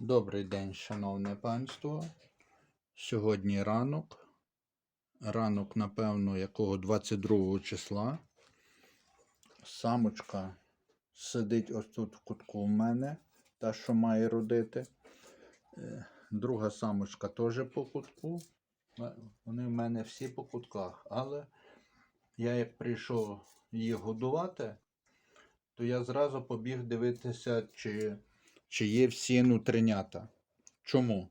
Добрий день, шановне панство. Сьогодні ранок. Ранок, напевно, якого 22 числа. Самочка сидить ось тут в кутку у мене, та, що має родити. Е, Друга самочка теж по кутку. Е, Вони в мене всі по кутках. Але я як прийшов їх годувати, то я зразу побіг дивитися, чи чи є всі нутринята. Чому?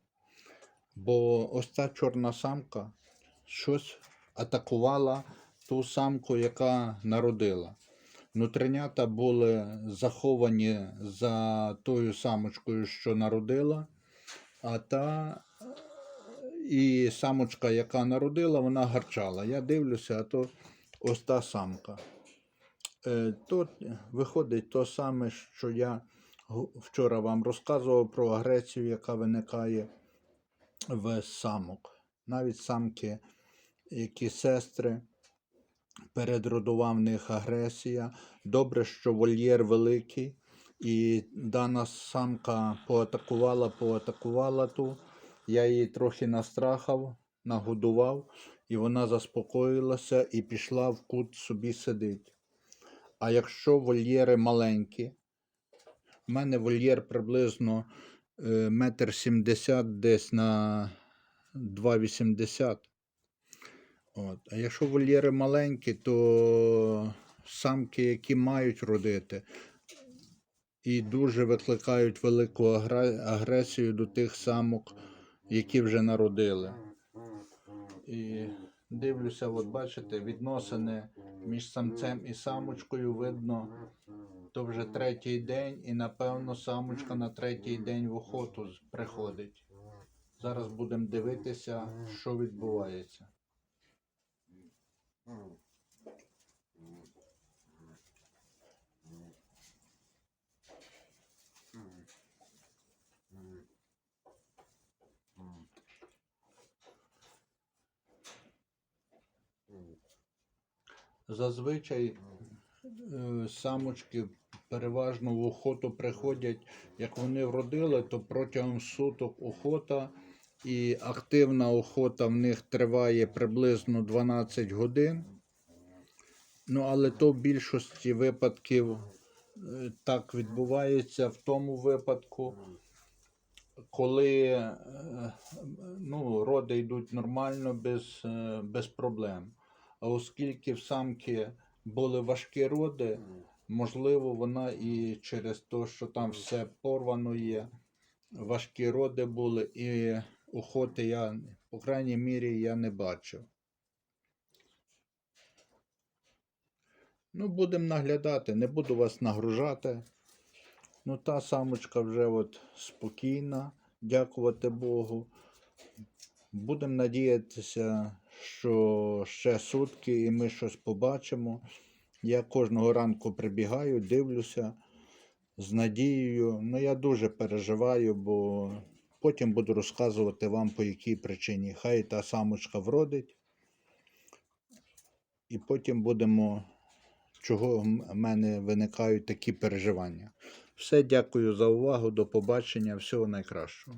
Бо ось ця чорна самка щось атакувала ту самку, яка народила. Нутринята були заховані за тою самочкою, що народила, а та і самочка, яка народила, вона гарчала. Я дивлюся, а то ось та самка. Е, Тут виходить то саме, що я вчора вам розказував про агресію, яка виникає в самок. Навіть самки, які сестри, передродова в них агресія. Добре, що вольєр великий, і дана самка поатакувала, поатакувала ту. Я її трохи настрахав, нагодував, і вона заспокоїлася і пішла в кут собі сидить. А якщо вольєри маленькі, у мене вольєр приблизно е, метр сімдесят десь на 2,80. От. А якщо вольєри маленькі, то самки, які мають родити, і дуже викликають велику агресію до тих самок, які вже народили. І дивлюся, от бачите, відносини між самцем і самочкою видно, то вже третій день, і напевно самочка на третій день в охоту приходить. Зараз будемо дивитися, що відбувається. Зазвичай е, самочки переважно в охоту приходять, як вони вродили, то протягом суток охота і активна охота в них триває приблизно 12 годин. Ну, але то в більшості випадків е, так відбувається в тому випадку, коли е, ну, роди йдуть нормально без, е, без проблем. А оскільки в самки були важкі роди, можливо, вона і через те, що там все порвано є, важкі роди були, і охоти я, по крайній мірі, я не бачив. Ну, будемо наглядати, не буду вас нагружати. Ну, та самочка вже от спокійна, дякувати Богу. Будемо надіятися, що ще сутки і ми щось побачимо. Я кожного ранку прибігаю, дивлюся з надією. Ну, я дуже переживаю, бо потім буду розказувати вам, по якій причині. Хай та самочка вродить. І потім будемо, чого в мене виникають такі переживання. Все, дякую за увагу. До побачення. Всього найкращого.